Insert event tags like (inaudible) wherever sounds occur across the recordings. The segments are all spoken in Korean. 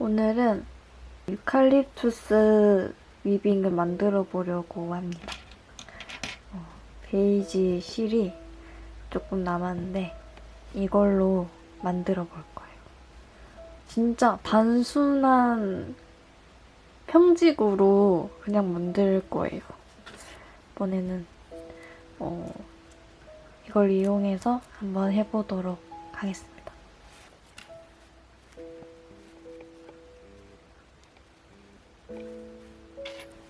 오늘은 유칼립투스 위빙을 만들어 보려고 합니다. 어, 베이지 실이 조금 남았는데 이걸로 만들어 볼 거예요. 진짜 단순한 평직으로 그냥 만들 거예요. 이번에는 어, 이걸 이용해서 한번 해보도록 하겠습니다.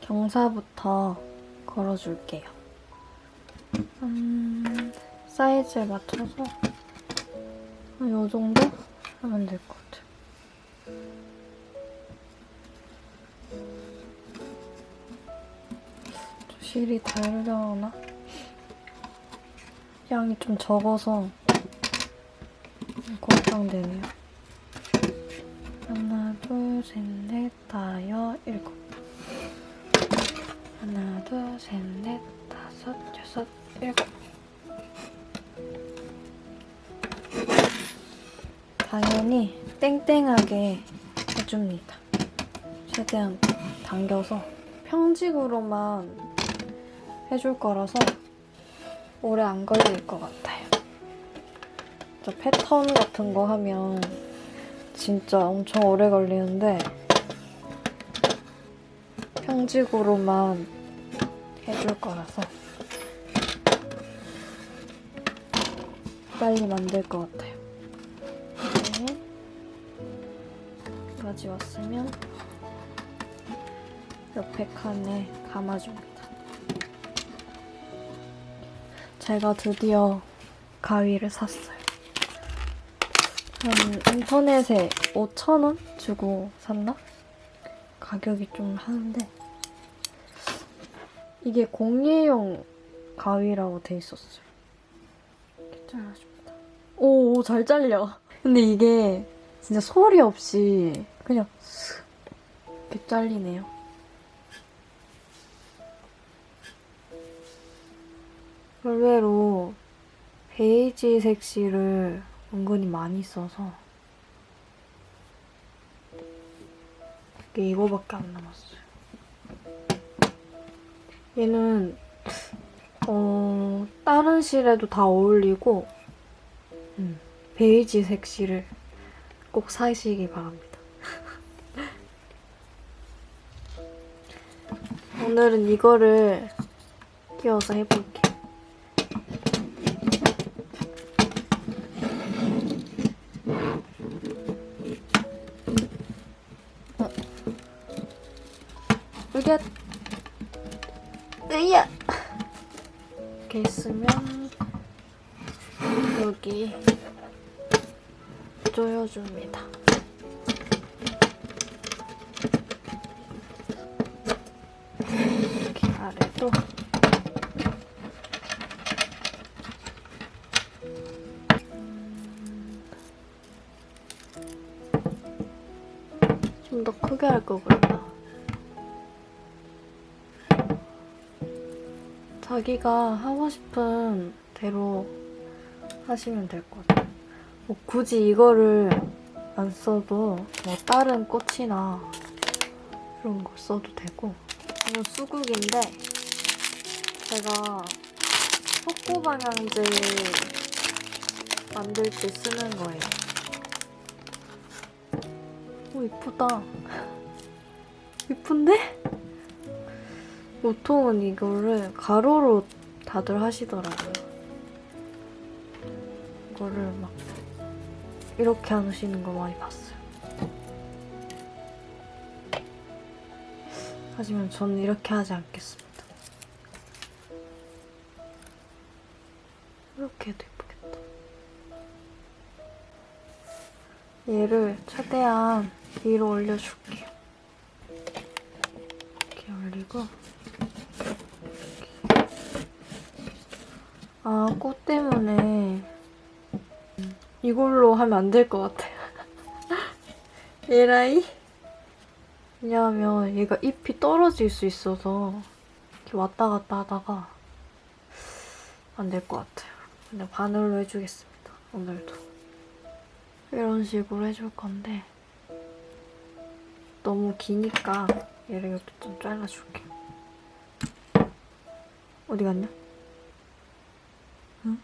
경사부터 걸어줄게요. 음, 사이즈에 맞춰서 이 정도 하면 될 것 같아요. 좀 실이 다르려나? 양이 좀 적어서 걱정되네요. 하나, 둘, 셋, 넷, 다섯, 일곱. 하나, 둘, 셋, 넷, 다섯, 여섯, 일곱. 당연히 땡땡하게 해줍니다. 최대한 당겨서 평직으로만 해줄 거라서 오래 안 걸릴 것 같아요. 저 패턴 같은 거 하면 진짜 엄청 오래 걸리는데 평직으로만 해줄 거라서 빨리 만들 것 같아요. 네. 여기까지 왔으면 옆에 칸에 감아줍니다. 제가 드디어 가위를 샀어요. 한 인터넷에 5,000원 주고 샀나? 가격이 좀 하는데 이게 공예용 가위라고 돼 있었어요. 잘라줍니다. 오, 오, 잘 잘려. 근데 이게 진짜 소리 없이 그냥 슥 이렇게 잘리네요. 의외로 베이지 색 실을 은근히 많이 써서 이게 이거밖에 안 남았어요. 얘는 어, 다른 실에도 다 어울리고 음, 베이지 색 실을 꼭 사시기 바랍니다. (laughs) 오늘은 이거를 끼워서 해볼게요. 조여줍니다. 이렇게 아래도 좀 더 크게 할걸 그랬나? 자기가 하고 싶은 대로 하시면 될 것 같아요. 뭐 굳이 이거를 안 써도 뭐 다른 꽃이나 이런 거 써도 되고 이건 수국인데 제가 속고 방향제 만들 때 쓰는 거예요. 오 이쁘다. (laughs) 이쁜데? 보통은 이거를 가로로 다들 하시더라고요. 이거를 막 이렇게 하시는 거 많이 봤어요. 하지만 저는 이렇게 하지 않겠습니다. 이렇게 해도 예쁘겠다. 얘를 최대한 위로 올려줄게요. 이렇게 올리고 아, 꽃 때문에 이걸로 하면 안 될 것 같아요. (laughs) 에라이? 왜냐하면 얘가 잎이 떨어질 수 있어서 이렇게 왔다 갔다 하다가 안 될 것 같아요. 그냥 바늘로 해주겠습니다. 오늘도. 이런 식으로 해줄 건데 너무 기니까 얘를 이렇게 좀 잘라줄게. 어디 갔냐? 응?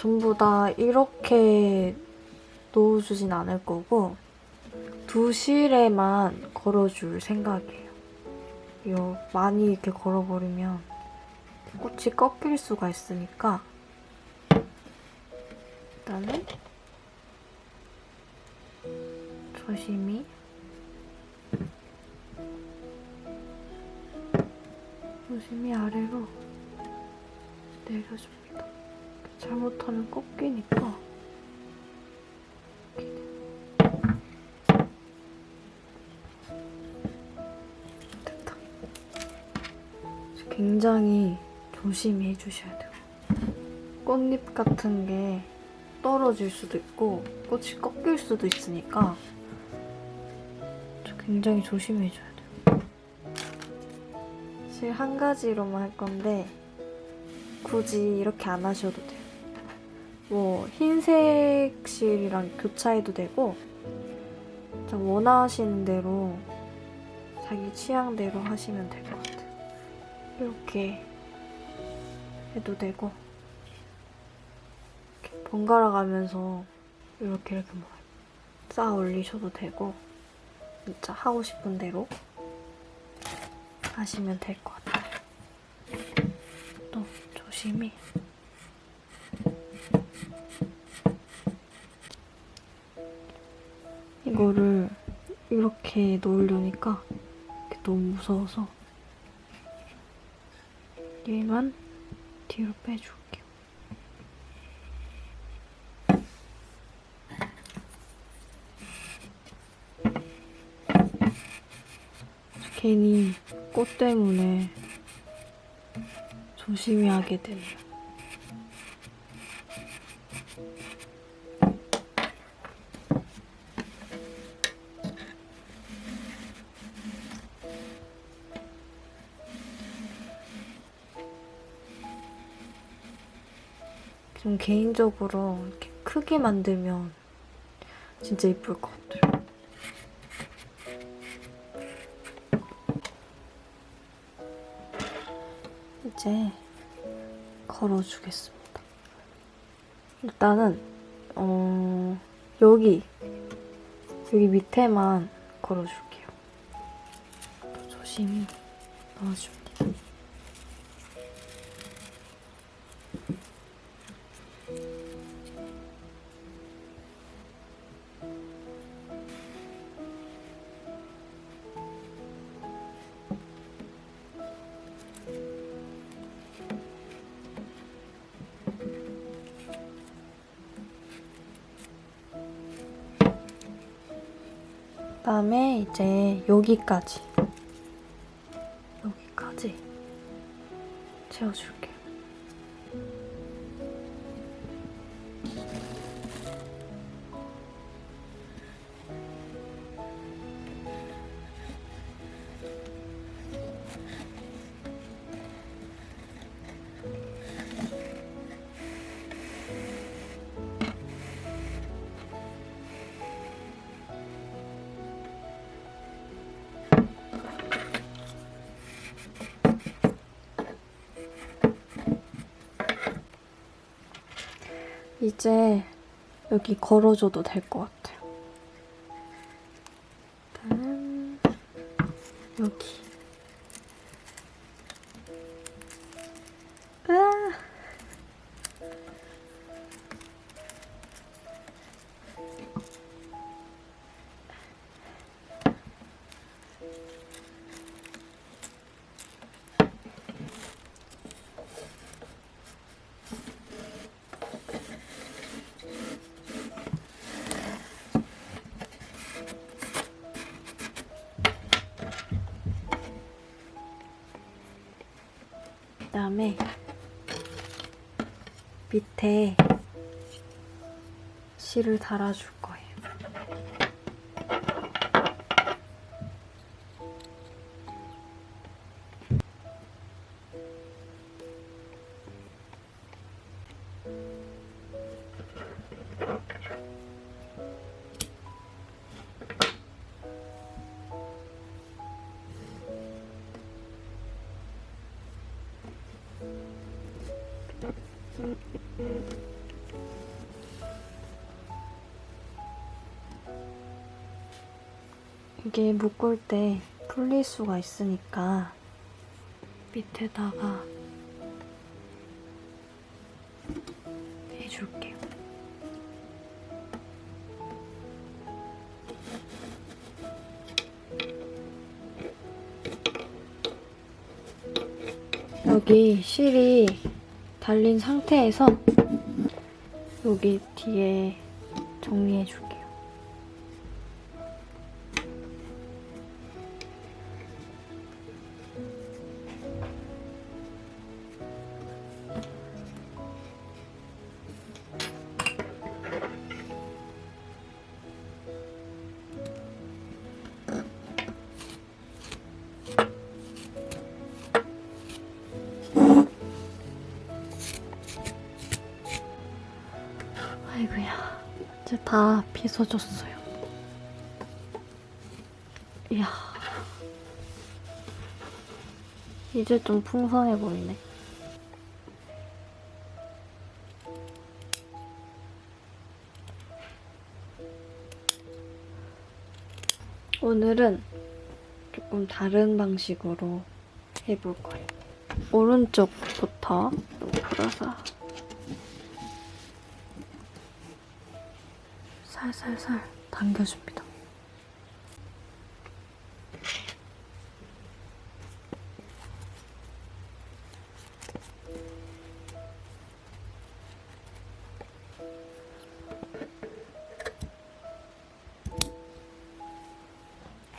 전부 다 이렇게 놓아주진 않을 거고 두 실에만 걸어줄 생각이에요. 이거 많이 이렇게 걸어버리면 꽃이 꺾일 수가 있으니까 일단은 조심히 조심히 아래로 내려줍니다. 잘못하면 꺾이니까 됐다. 굉장히 조심히 해주셔야 돼요. 꽃잎 같은 게 떨어질 수도 있고 꽃이 꺾일 수도 있으니까 굉장히 조심히 해줘야 돼요. 사실 한 가지로만 할 건데 굳이 이렇게 안 하셔도 돼요. 뭐 흰색 실이랑 교차해도 되고 좀 원하시는 대로 자기 취향대로 하시면 될 것 같아요. 이렇게 해도 되고 이렇게 번갈아 가면서 이렇게 이렇게 뭐 쌓아 올리셔도 되고 진짜 하고 싶은 대로 하시면 될 것 같아요. 또 조심히 이거를 이렇게 놓으려니까 너무 무서워서 얘만 뒤로 빼줄게요. 괜히 꽃 때문에 조심히 하게 되네요. 좀 개인적으로 이렇게 크게 만들면 진짜 예쁠 것 같아요. 이제 걸어주겠습니다. 일단은 어 여기 여기 밑에만 걸어줄게요. 조심히 넣어줍니다. 그다음에 이제 여기까지. 여기까지. 채워줄게 이제 여기 걸어줘도 될 것 같아요. 일단은 여기. 다음에 밑에 실을 달아줄 거 이게 묶을 때 풀릴 수가 있으니까 밑에다가 여기 실이 달린 상태에서 여기 뒤에 정리해 줄게요. 다 빗어줬어요. 이야, 이제 좀 풍성해 보이네. 오늘은 조금 다른 방식으로 해볼 거예요. 오른쪽부터 풀어서 살살살 당겨줍니다.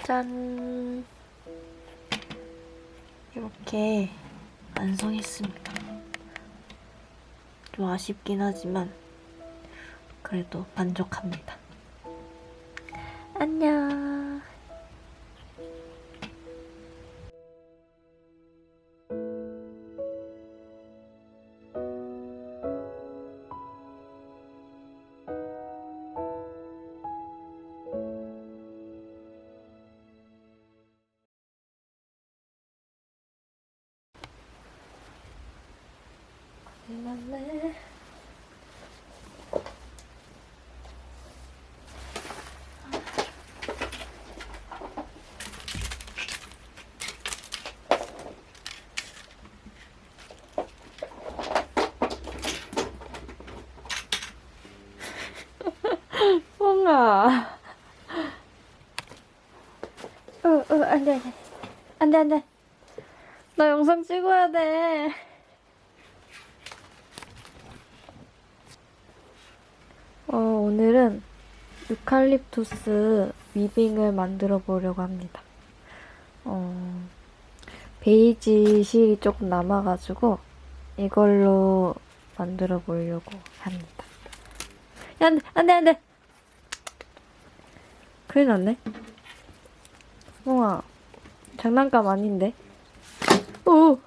짠! 이렇게 완성했습니다. 좀 아쉽긴 하지만 그래도 만족합니다. 안녕. 만났네. 뽕아. 어, 어, 안 돼, 안 돼. 안 돼, 안 돼. 나 영상 찍어야 돼. 어, 오늘은 유칼립투스 위빙을 만들어 보려고 합니다. 어, 베이지 실이 조금 남아가지고 이걸로 만들어 보려고 합니다. 야, 안 돼, 안 돼, 안 돼! 큰일 났네. 뽕아, 장난감 아닌데? 오!